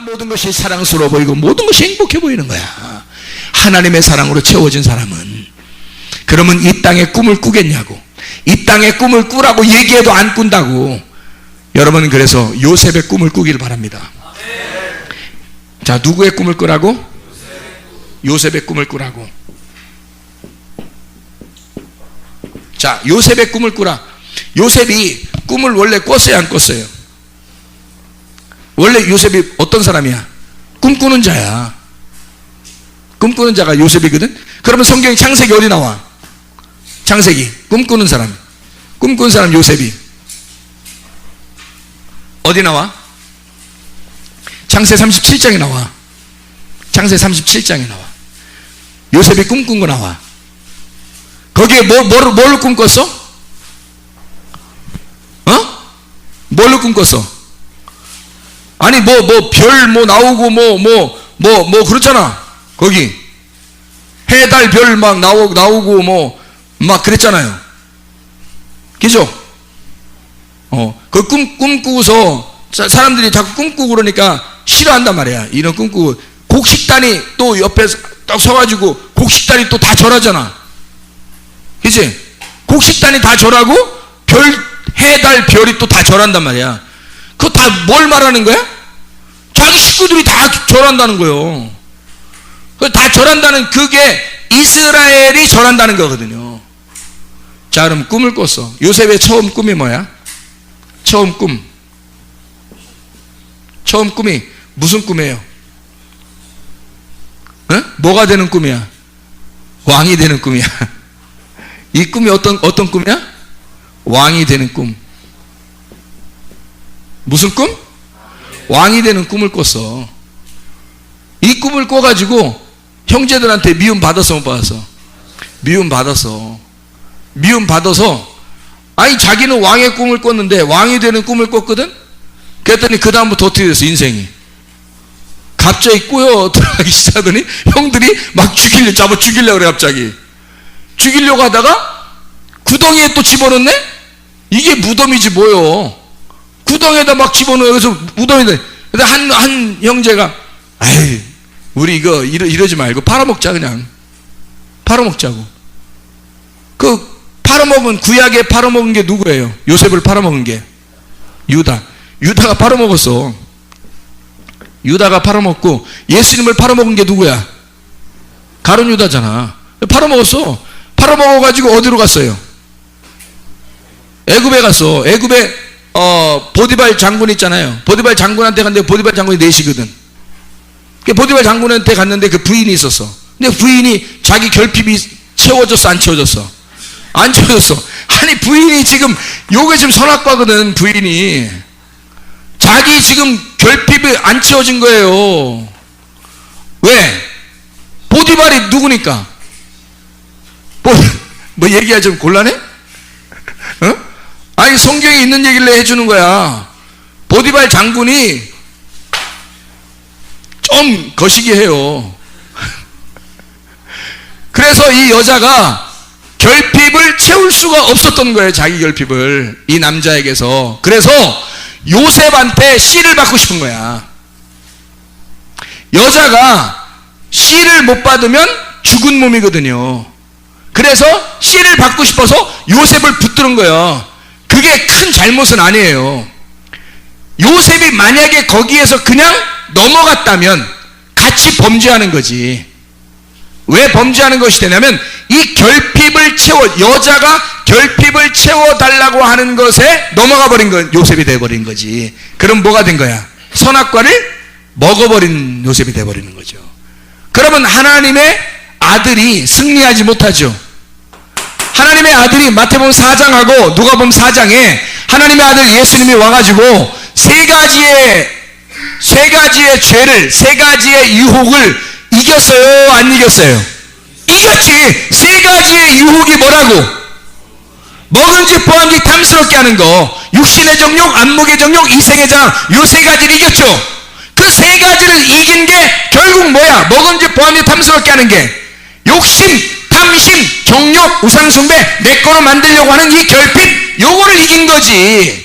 모든 것이 사랑스러워 보이고 모든 것이 행복해 보이는 거야. 하나님의 사랑으로 채워진 사람은 그러면 이 땅의 꿈을 꾸겠냐고. 이 땅의 꿈을 꾸라고 얘기해도 안 꾼다고. 여러분 그래서 요셉의 꿈을 꾸길 바랍니다. 자, 누구의 꿈을 꾸라고? 요셉의 꿈을 꾸라고. 자, 요셉의 꿈을 꾸라. 요셉이 꿈을 원래 꿨어요, 안 꿨어요? 원래 요셉이 어떤 사람이야? 꿈꾸는 자야. 꿈꾸는 자가 요셉이거든? 그러면 성경에 창세기 어디 나와? 창세기. 꿈꾸는 사람. 꿈꾸는 사람 요셉이. 어디 나와? 창세 37장에 나와. 창세 37장에 나와. 요셉이 꿈꾼 거 나와. 거기에 뭐, 뭘, 뭘로 꿈꿨어? 어? 뭘로 꿈꿨어? 아니, 뭐, 뭐, 별, 뭐, 나오고, 뭐, 뭐, 뭐, 뭐, 그렇잖아. 거기. 해, 달, 별 막 나오, 나오고, 뭐, 막 그랬잖아요. 그죠? 어, 그 꿈, 꿈꾸고서 사- 사람들이 자꾸 꿈꾸고 그러니까 싫어한단 말이야. 이런 꿈꾸고. 곡식단이 또 옆에서 딱 서가지고 곡식단이 또 다 절하잖아. 그치? 곡식단이 다 절하고 별, 해, 달, 별이 또 다 절한단 말이야. 그거 다 뭘 말하는 거야? 자기 식구들이 다 절한다는 거예요. 그다 절한다는 그게 이스라엘이 절한다는 거거든요. 자, 그럼 꿈을 꿨어. 요셉의 처음 꿈이 뭐야? 처음 꿈. 처음 꿈이 무슨 꿈이에요? 어? 뭐가 되는 꿈이야? 왕이 되는 꿈이야. 이 꿈이 어떤, 어떤 꿈이야? 왕이 되는 꿈. 무슨 꿈? 왕이 되는 꿈을 꿨어. 이 꿈을 꿔가지고 형제들한테 미움 받았어, 못 받았어? 미움 받았어. 미움 받아서, 아니, 자기는 왕의 꿈을 꿨는데, 왕이 되는 꿈을 꿨거든? 그랬더니, 그다음부터 어떻게 됐어, 인생이? 갑자기 꼬여 들어가기 시작하더니, 형들이 막 죽이려, 잡아 죽이려고 그래, 갑자기. 죽이려고 하다가, 구덩이에 또 집어넣네? 이게 무덤이지, 뭐요. 구덩이에다 막 집어넣어. 그래서 무덤이다. 근데 한, 한 형제가, 아이, 우리 이거 이러, 이러지 말고 팔아먹자, 그냥. 팔아먹자고. 그, 팔아먹은, 구약에 팔아먹은 게 누구예요? 요셉을 팔아먹은 게. 유다. 유다가 팔아먹었어. 유다가 팔아먹고, 예수님을 팔아먹은 게 누구야? 가론 유다잖아. 팔아먹었어. 팔아먹어가지고 어디로 갔어요? 애굽에 갔어. 애굽에 어, 보디발 장군 있잖아요. 보디발 장군한테 갔는데 보디발 장군이 넷이거든. 그 보디발 장군한테 갔는데 그 부인이 있었어. 근데 부인이 자기 결핍이 채워졌어, 안 채워졌어? 안 채워졌어. 아니 부인이 지금 요게 지금 선악과거든. 부인이 자기 지금 결핍이 안 채워진 거예요. 왜? 보디발이 누구니까? 뭐, 뭐좀 곤란해? 어? 아니 성경에 있는 얘기를 해주는 거야. 보디발 장군이 좀 거시기 해요. 그래서 이 여자가 결핍을 채울 수가 없었던 거예요. 자기 결핍을 이 남자에게서. 그래서 요셉한테 씨를 받고 싶은 거야. 여자가 씨를 못 받으면 죽은 몸이거든요. 그래서 씨를 받고 싶어서 요셉을 붙드는 거예요. 그게 큰 잘못은 아니에요. 요셉이 만약에 거기에서 그냥 넘어갔다면 같이 범죄하는 거지. 왜 범죄하는 것이 되냐면 이 결핍을 채워 여자가 결핍을 채워 달라고 하는 것에 넘어가 버린 건 요셉이 돼 버린 거지. 그럼 뭐가 된 거야? 선악과를 먹어 버린 요셉이 돼 버리는 거죠. 그러면 하나님의 아들이 승리하지 못하죠. 하나님의 아들이 마태복음 4장하고 누가복음 4장에 하나님의 아들 예수님이 와가지고 세 가지의 세 가지의 죄를 세 가지의 유혹을 이겼어요? 안 이겼어요? 이겼지. 세 가지의 유혹이 뭐라고? 보한 지 탐스럽게 하는 거. 육신의 정욕 안목의 정욕 이생의 장 요 세 가지를 이겼죠. 그 세 가지를 이긴 게 결국 뭐야? 보한 지 탐스럽게 하는 게 욕심 탐심, 정욕, 우상숭배, 내 거로 만들려고 하는 이 결핍, 요거를 이긴 거지.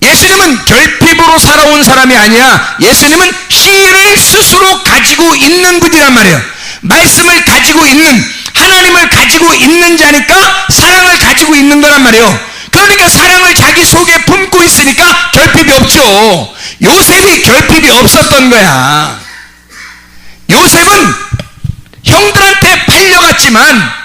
예수님은 결핍으로 살아온 사람이 아니야. 예수님은 씨를 스스로 가지고 있는 분이란 말이에요. 말씀을 가지고 있는, 하나님을 가지고 있는 자니까 사랑을 가지고 있는 거란 말이에요. 그러니까 사랑을 자기 속에 품고 있으니까 결핍이 없죠. 요셉이 결핍이 없었던 거야. 요셉은 형들한테 팔려갔지만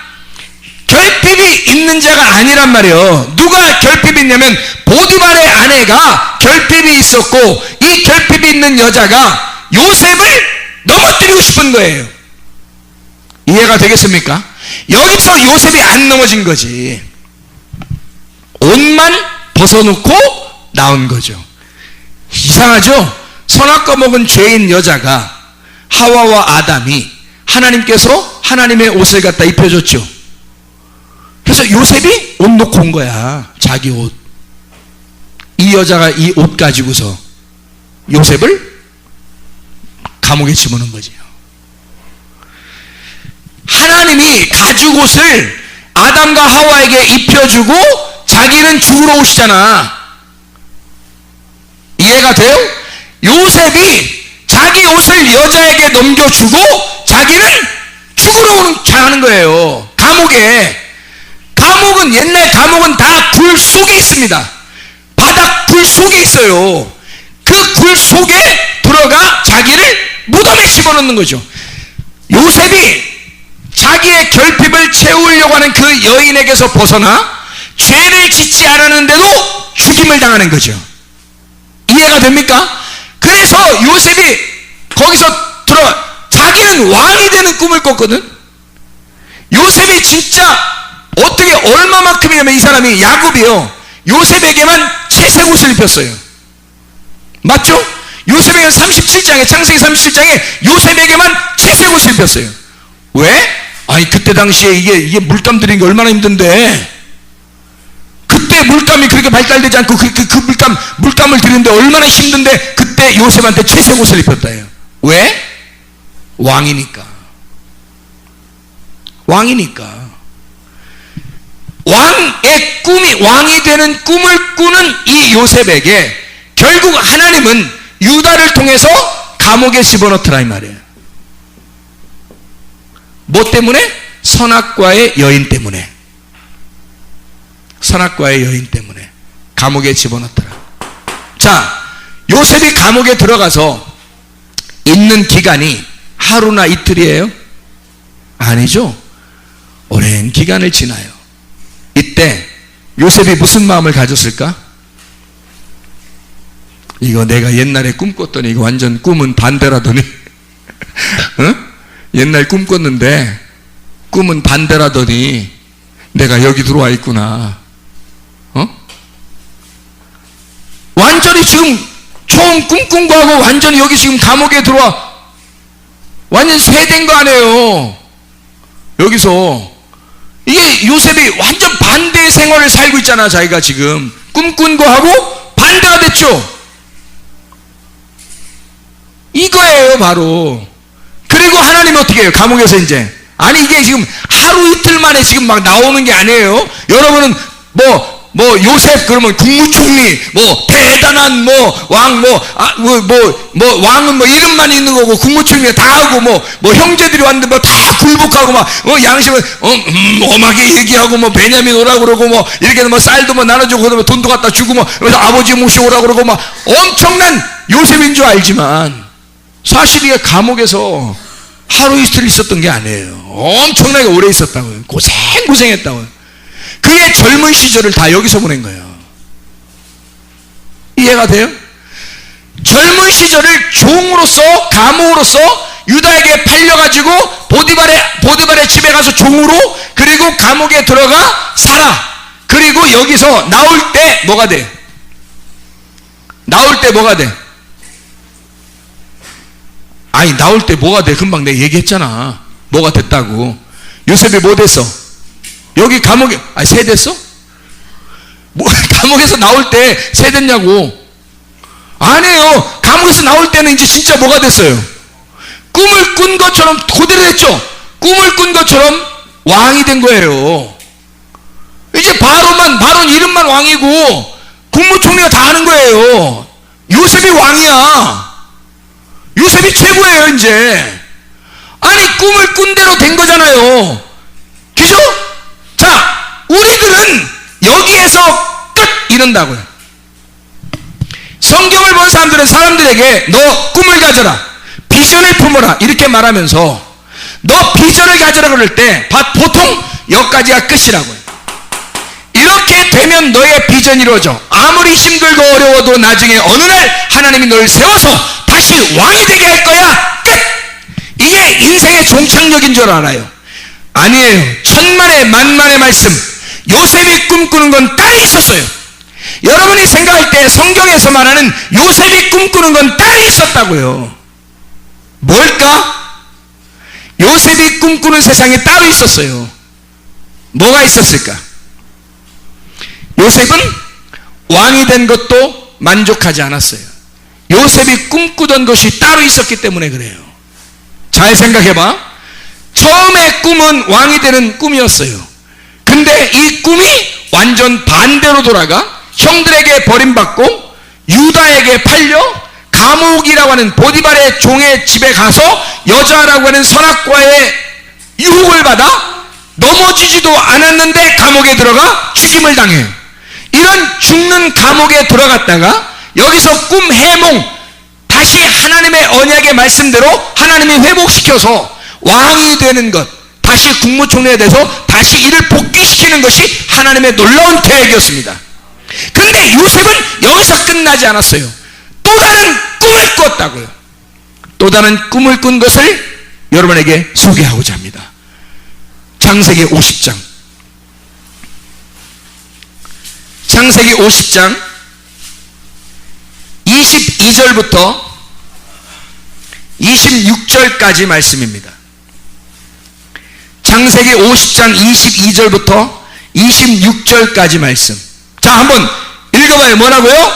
결핍이 있는 자가 아니란 말이에요. 누가 결핍이 있냐면 보디발의 아내가 결핍이 있었고 이 결핍이 있는 여자가 요셉을 넘어뜨리고 싶은 거예요. 이해가 되겠습니까? 여기서 요셉이 안 넘어진 거지. 옷만 벗어놓고 나온 거죠. 이상하죠? 선악과 먹은 죄인 여자가 하와와 아담이 하나님께서 하나님의 옷을 갖다 입혀줬죠. 그래서 요셉이 옷 놓고 온 거야. 자기 옷. 이 여자가 이 옷 가지고서 요셉을 감옥에 집어넣은 거지요. 하나님이 가죽 옷을 아담과 하와에게 입혀주고 자기는 죽으러 오시잖아. 이해가 돼요? 요셉이 자기 옷을 여자에게 넘겨주고 자기는 죽으러 오는 자는 거예요. 감옥에. 감옥은 옛날 감옥은 다 굴 속에 있습니다. 바닥 굴 속에 있어요. 그 굴 속에 들어가 자기를 무덤에 집어넣는 거죠. 요셉이 자기의 결핍을 채우려고 하는 그 여인에게서 벗어나 죄를 짓지 않았는데도 죽임을 당하는 거죠. 이해가 됩니까? 그래서 요셉이 거기서 들어 자기는 왕이 되는 꿈을 꿨거든. 요셉이 진짜 어떻게 얼마만큼이냐면 이 사람이 야곱이요. 요셉에게만 채색 옷을 입혔어요. 맞죠? 요셉에게 37장에 창세기 37장에 요셉에게만 채색 옷을 입혔어요. 왜? 아니 그때 당시에 이게 이게 물감 들이는 게 얼마나 힘든데 그때 물감이 그렇게 발달되지 않고 그, 그, 그 물감 물감을 들이는데 얼마나 힘든데 그때 요셉한테 채색 옷을 입혔다요. 왜? 왕이니까. 왕이니까. 왕의 꿈이 왕이 되는 꿈을 꾸는 이 요셉에게 결국 하나님은 유다를 통해서 감옥에 집어넣더라 이 말이에요. 뭐 때문에? 선악과의 여인 때문에. 선악과의 여인 때문에 감옥에 집어넣더라. 자, 요셉이 감옥에 들어가서 있는 기간이 하루나 이틀이에요? 아니죠. 오랜 기간을 지나요. 이때 요셉이 무슨 마음을 가졌을까? 이거 내가 옛날에 꿈꿨더니 이거 완전 꿈은 반대라더니 어? 옛날 꿈 꿨는데 꿈은 반대라더니 내가 여기 들어와 있구나. 어? 완전히 지금 처음 꿈꾼 거하고 완전히 여기 지금 감옥에 들어와 완전 쇠된 거 아니에요. 여기서 이게 요셉이 완전 반대의 생활을 살고 있잖아 자기가 지금 꿈꾼 거하고 반대가 됐죠. 이거예요 바로. 그리고 하나님 어떻게 해요? 감옥에서 이제 아니 이게 지금 하루 이틀 만에 지금 막 나오는 게 아니에요. 여러분은 뭐 뭐 요셉 그러면 국무총리 뭐 대단한 뭐 왕 뭐 아 뭐 뭐 뭐 왕은 뭐 이름만 있는 거고 국무총리 다 하고 뭐 뭐 형제들이 왔는데 뭐 다 굴복하고 막어 양식은 어, 음, 엄하게 얘기하고 뭐 베냐민 오라 그러고 뭐 이렇게 뭐 쌀도 뭐 나눠주고 그다음에 돈도 갖다 주고 뭐 그래서 아버지 모시오라 그러고 막 엄청난 요셉인 줄 알지만 사실 이게 감옥에서 하루 이틀 있었던 게 아니에요. 엄청나게 오래 있었다고요. 고생 고생했다고요. 그의 젊은 시절을 다 여기서 보낸 거예요. 이해가 돼요? 젊은 시절을 종으로서 감옥으로서 유다에게 팔려가지고 보디발의 보디발의 집에 가서 종으로 그리고 감옥에 들어가 살아. 그리고 여기서 나올 때 뭐가 돼? 나올 때 뭐가 돼? 아니 나올 때 뭐가 돼? 금방 내가 얘기했잖아. 뭐가 됐다고. 요셉이 뭐 됐어? 여기 감옥에 아니 새 됐어? 뭐 감옥에서 나올 때새 됐냐고. 아니에요. 감옥에서 나올 때는 이제 진짜 뭐가 됐어요? 꿈을 꾼 것처럼 그대로 됐죠. 꿈을 꾼 것처럼 왕이 된 거예요. 이제 바로만 바로 이름만 왕이고 국무총리가 다 하는 거예요. 요셉이 왕이야. 요셉이 최고예요, 이제. 아니, 꿈을 꾼 대로 된 거잖아요. 그죠? 여기에서 끝! 이런다고요. 성경을 본 사람들은 사람들에게 너 꿈을 가져라. 비전을 품어라. 이렇게 말하면서 너 비전을 가져라 그럴 때 바- 보통 여기까지가 끝이라고요. 이렇게 되면 너의 비전이 이루어져. 아무리 힘들고 어려워도 나중에 어느 날 하나님이 너를 세워서 다시 왕이 되게 할 거야. 끝! 이게 인생의 종착역인 줄 알아요. 아니에요. 천만의 만만의 말씀. 요셉이 꿈꾸는 건 딸이 있었어요. 여러분이 생각할 때 성경에서 말하는 요셉이 꿈꾸는 건 딸이 있었다고요. 뭘까? 요셉이 꿈꾸는 세상에 따로 있었어요. 뭐가 있었을까? 요셉은 왕이 된 것도 만족하지 않았어요. 요셉이 꿈꾸던 것이 따로 있었기 때문에 그래요. 잘 생각해봐. 처음에 꿈은 왕이 되는 꿈이었어요. 근데 이 꿈이 완전 반대로 돌아가 형들에게 버림받고 유다에게 팔려 감옥이라고 하는 보디발의 종의 집에 가서 여자라고 하는 선악과의 유혹을 받아 넘어지지도 않았는데 감옥에 들어가 죽임을 당해요. 이런 죽는 감옥에 들어갔다가 여기서 꿈 해몽 다시 하나님의 언약의 말씀대로 하나님이 회복시켜서 왕이 되는 것 다시 국무총리에 대해서 다시 이를 복귀시키는 것이 하나님의 놀라운 계획이었습니다. 그런데 요셉은 여기서 끝나지 않았어요. 또 다른 꿈을 꿨다고요. 또 다른 꿈을 꾼 것을 여러분에게 소개하고자 합니다. 창세기 50장. 창세기 50장 22절부터 26절까지 말씀입니다. 창세기 50장 22절부터 26절까지 말씀. 자, 한번 읽어봐요. 뭐라고요?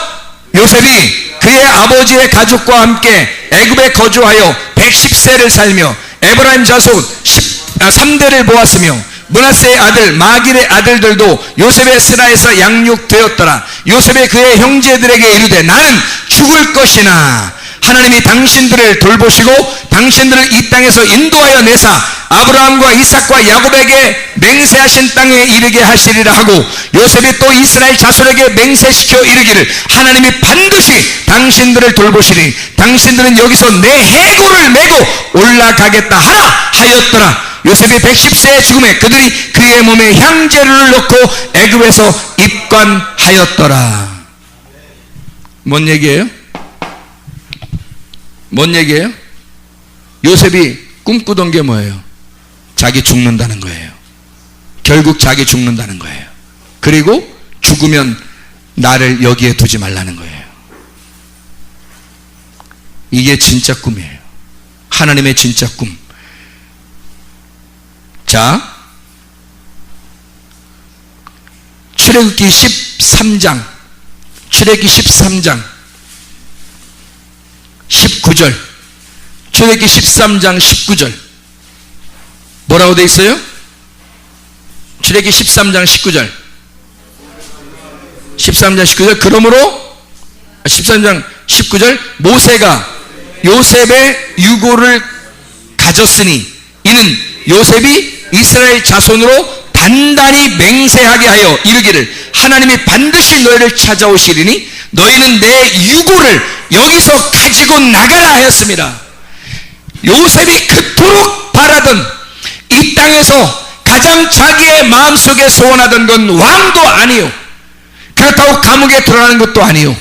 요셉이 그의 아버지의 가족과 함께 애굽에 거주하여 110세를 살며 에브라임 자손 3대를 보았으며 문하세의 아들 마길의 아들들도 요셉의 스라에서 양육되었더라 요셉의 그의 형제들에게 이르되 나는 죽을 것이나 하나님이 당신들을 돌보시고 당신들을 이 땅에서 인도하여 내사 아브라함과 이삭과 야곱에게 맹세하신 땅에 이르게 하시리라 하고 요셉이 또 이스라엘 자손에게 맹세시켜 이르기를 하나님이 반드시 당신들을 돌보시니 당신들은 여기서 내 해고를 메고 올라가겠다 하라 하였더라. 요셉이 110세의 죽음에 그들이 그의 몸에 향재를 넣고 애굽에서 입관하였더라. 뭔 얘기예요? 뭔 얘기예요? 요셉이 꿈꾸던 게 뭐예요? 자기 죽는다는 거예요. 결국 자기 죽는다는 거예요. 그리고 죽으면 나를 여기에 두지 말라는 거예요. 이게 진짜 꿈이에요. 하나님의 진짜 꿈. 자, 출애굽기 13장, 출애굽기 13장, 19절. 출애굽기 13장 19절. 뭐라고 돼 있어요? 출애굽기 13장 19절. 13장 19절. 그러므로 13장 19절 모세가 요셉의 유고를 가졌으니 이는 요셉이 이스라엘 자손으로 단단히 맹세하게 하여 이르기를 하나님이 반드시 너희를 찾아오시리니 너희는 내 유고를 여기서 가지고 나가라 하였습니다. 요셉이 그토록 바라던 이 땅에서 가장 자기의 마음속에 소원하던 건 왕도 아니요. 그렇다고 감옥에 들어가는 것도 아니요.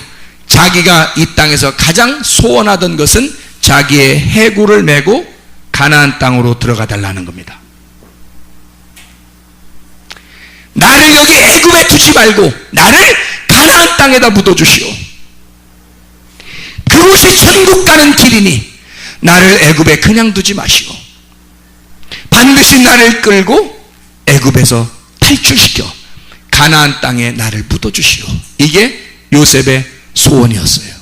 자기가 이 땅에서 가장 소원하던 것은 자기의 해구를 메고 가나안 땅으로 들어가 달라는 겁니다. 나를 여기 애굽에 두지 말고 나를 땅에다 묻어 주시오. 그곳이 천국 가는 길이니 나를 애굽에 그냥 두지 마시오. 반드시 나를 끌고 애굽에서 탈출시켜 가나안 땅에 나를 묻어 주시오. 이게 요셉의 소원이었어요.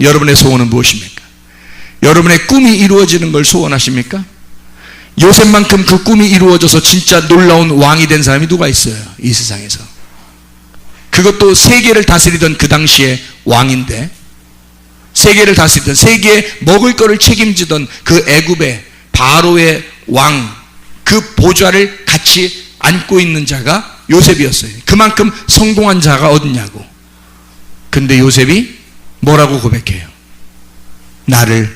여러분의 소원은 무엇입니까? 여러분의 꿈이 이루어지는 걸 소원하십니까? 요셉만큼 그 꿈이 이루어져서 진짜 놀라운 왕이 된 사람이 누가 있어요? 이 세상에서. 그것도 세계를 다스리던 그 당시에 왕인데 세계를 다스리던 세계에 먹을 거를 책임지던 그 애굽의 바로의 왕 그 보좌를 같이 안고 있는 자가 요셉이었어요. 그만큼 성공한 자가 어딨냐고. 근데 요셉이 뭐라고 고백해요? 나를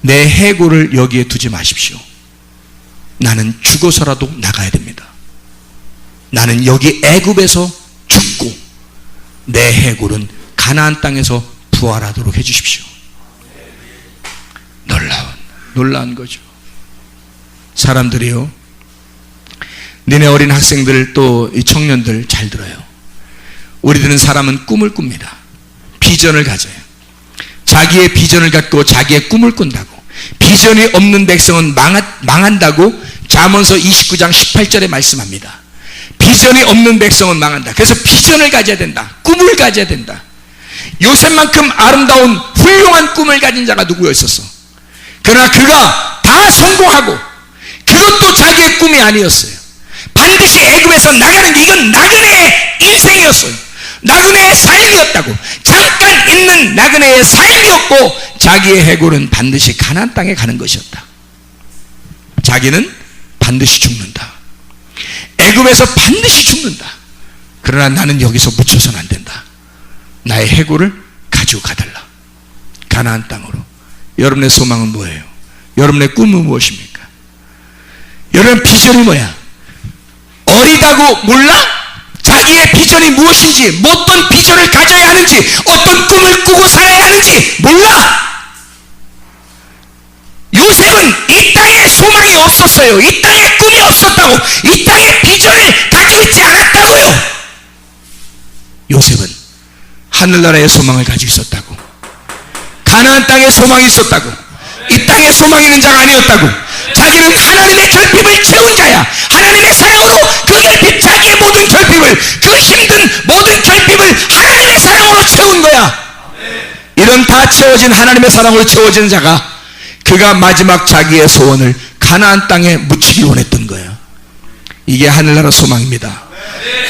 내 해고를 여기에 두지 마십시오. 나는 죽어서라도 나가야 됩니다. 나는 여기 애굽에서 죽고 내 해골은 가나안 땅에서 부활하도록 해주십시오. 놀라운 놀라운 거죠. 사람들이요. 니네 어린 학생들 또 이 청년들 잘 들어요. 우리들은 사람은 꿈을 꿉니다. 비전을 가져요. 자기의 비전을 갖고 자기의 꿈을 꾼다고. 비전이 없는 백성은 망한다고 잠언서 29장 18절에 말씀합니다. 비전이 없는 백성은 망한다. 그래서 비전을 가져야 된다. 꿈을 가져야 된다. 요셉만큼 아름다운 훌륭한 꿈을 가진 자가 누구였었어? 그러나 그가 다 성공하고 그것도 자기의 꿈이 아니었어요. 반드시 애굽에서 나가는 게 이건 나그네의 인생이었어요. 나그네의 삶이었다고. 잠깐 있는 나그네의 삶이었고 자기의 해골은 반드시 가나안 땅에 가는 것이었다. 자기는 반드시 죽는다. 애굽에서 반드시 죽는다. 그러나 나는 여기서 묻혀서는 안 된다. 나의 해골을 가지고 가달라. 가나안 땅으로. 여러분의 소망은 뭐예요? 여러분의 꿈은 무엇입니까? 여러분 비전이 뭐야? 어리다고 몰라? 자기의 비전이 무엇인지, 어떤 비전을 가져야 하는지, 어떤 꿈을 꾸고 살아야 하는지 몰라! 요셉은 이 땅에 소망이 없었어요. 이 땅에 꿈이 없었다고. 이 땅에 비전을 가지고 있지 않았다고요. 요셉은 하늘나라의 소망을 가지고 있었다고. 가나안 땅에 소망이 있었다고. 이 땅에 소망 있는 자가 아니었다고. 자기는 하나님의 결핍을 채운 자야. 하나님의 사랑으로 그 결핍, 자기의 모든 결핍을, 그 힘든 모든 결핍을 하나님의 사랑으로 채운 거야. 이런 다 채워진 하나님의 사랑으로 채워진 자가 그가 마지막 자기의 소원을 가나안 땅에 묻히기 원했던 거예요. 이게 하늘나라 소망입니다.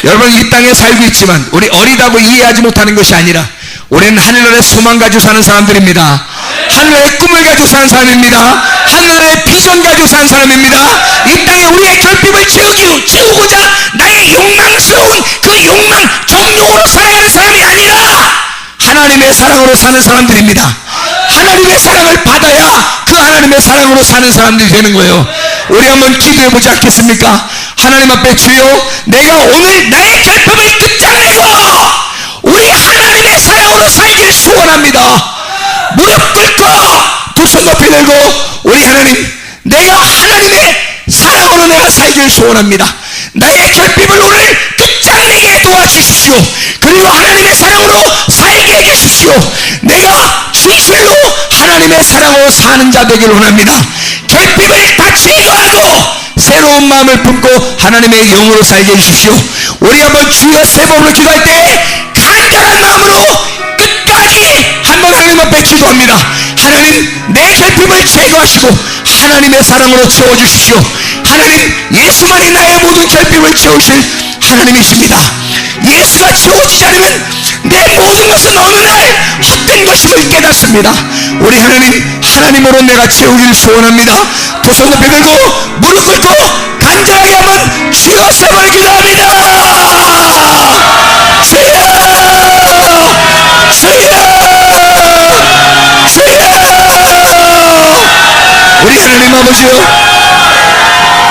여러분 이 땅에 살고 있지만 우리 어리다고 이해하지 못하는 것이 아니라 우리는 하늘나라의 소망 가지고 사는 사람들입니다. 하늘나라의 꿈을 가지고 사는 사람입니다. 하늘나라의 비전 가지고 사는 사람입니다. 이 땅에 우리의 결핍을 채우기, 채우고자 나의 욕망스러운 그 욕망, 정욕으로 살아가는 사람이 아니라 하나님의 사랑으로 사는 사람들입니다. 하나님의 사랑을 받아야 그 하나님의 사랑으로 사는 사람들이 되는 거예요. 우리 한번 기도해 보지 않겠습니까? 하나님 앞에 주여 내가 오늘 나의 결핍을 끝장내고 우리 하나님의 사랑으로 살길 소원합니다. 무릎 꿇고 두 손 높이 들고 우리 하나님 내가 하나님의 사랑으로 내가 살길 소원합니다. 나의 결핍을 오늘 끝장내게 도와주십시오. 그리고 하나님의 사랑으로 살게 해주십시오. 내가 진실로 하나님의 사랑으로 사는 자 되길 원합니다. 결핍을 다 제거하고 새로운 마음을 품고 하나님의 영으로 살게 해주십시오. 우리 한번 주여 세 번으로 기도할 때 간절한 마음으로 끝까지 한번 하나님 앞에 기도합니다. 하나님 내 결핍을 제거하시고 하나님의 사랑으로 채워주십시오. 하나님 예수만이 나의 모든 결핍을 채우실 하나님이십니다. 예수가 채워지지 않으면 내 모든 것은 어느 날 헛된 것임 을 깨닫습니다. 우리 하나님 하나님으로 내가 채우기를 소원합니다. 두손 높이 들고 무릎 꿇고 간절하게 한번 주여 세번 기도합니다. 주여 우리 하나님 아버지요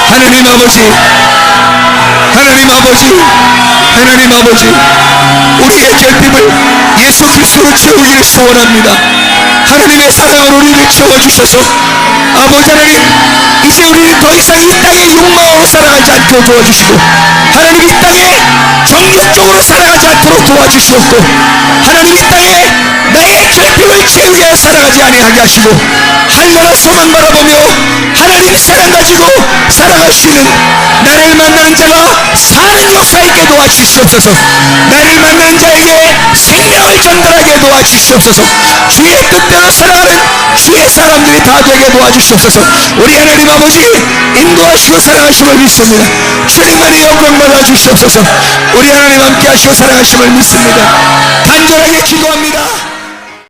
하나님 아버지 하나님 아버지 하나님 아버지 우리의 결핍을 예수 그리스도로 채우기를 소원합니다. 하나님의 사랑으로 우리를 채워주셔서 아버지 하나님 이제 우리는 더 이상 이 땅의 욕망으로 살아가지 않고 도와주시고 하나님 이 땅에 정욕적으로 살아가지 않도록 도와주시옵고 하나님 이 땅에 나의 결핍을 채우게 살아가지 아니하게 하시고 하늘나라 소망 바라보며 하나님의 사랑 가지고 살아갈 수 있는 나를 만나는 자가 사는 역사 있게 도와주시옵소서. 나를 만나는 자에게 생명을 전달하게 도와주시옵소서. 주의 뜻대로 살아가는 주의 사람들이 다 되게 도와주시옵소서. 우리 하나님 아버지 인도하시고 사랑하심을 믿습니다. 주님만이 영광 받아주시옵소서 우리 하나님 함께 하시고 사랑하심을 믿습니다. 간절하게 기도합니다